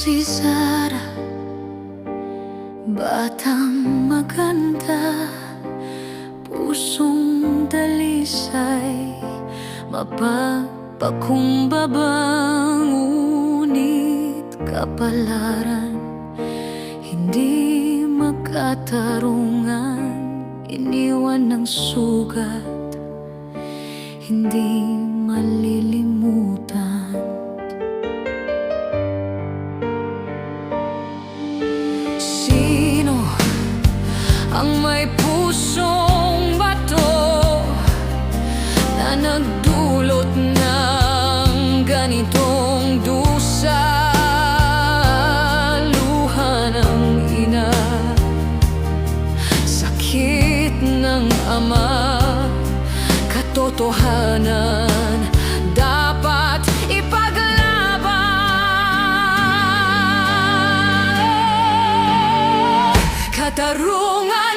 si Sara Batang maganda Pusong dalisay Mapagpakumbabang Ngunit kapalaran Hindi magkatarungan Iniwan ng sugat Hindi malilimutan ang may pusong bato na nagdulot ng ganitong dusa. Luha ng ina sakit ng ama katotohanan dapat ipaglaban. Katarungan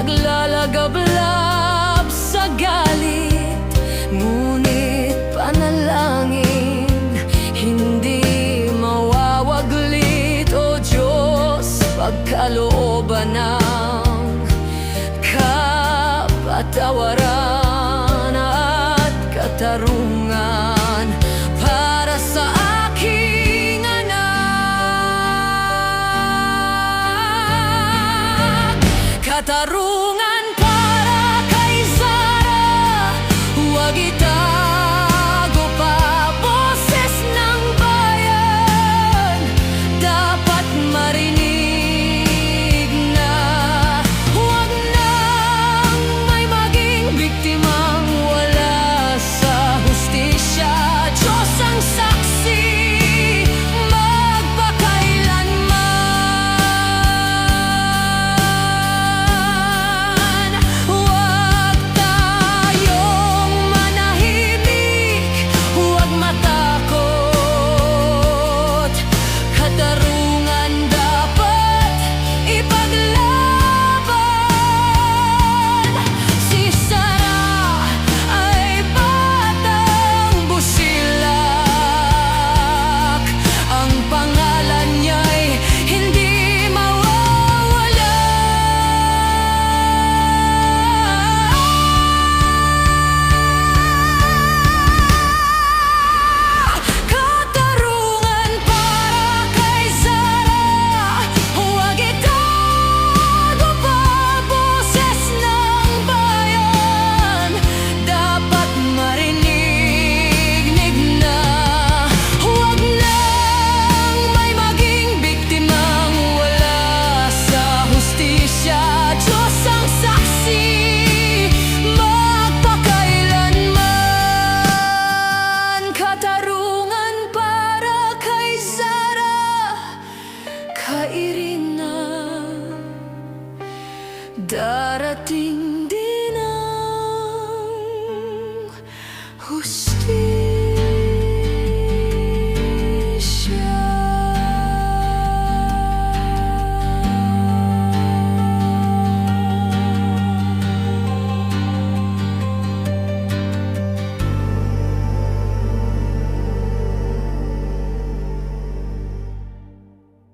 Naglalagablab sa galit. Ngunit panalangin Hindi mawawaglit. O Diyos, pagkalooban ng kapatawaran at katarungan. Tarô. Dar a ti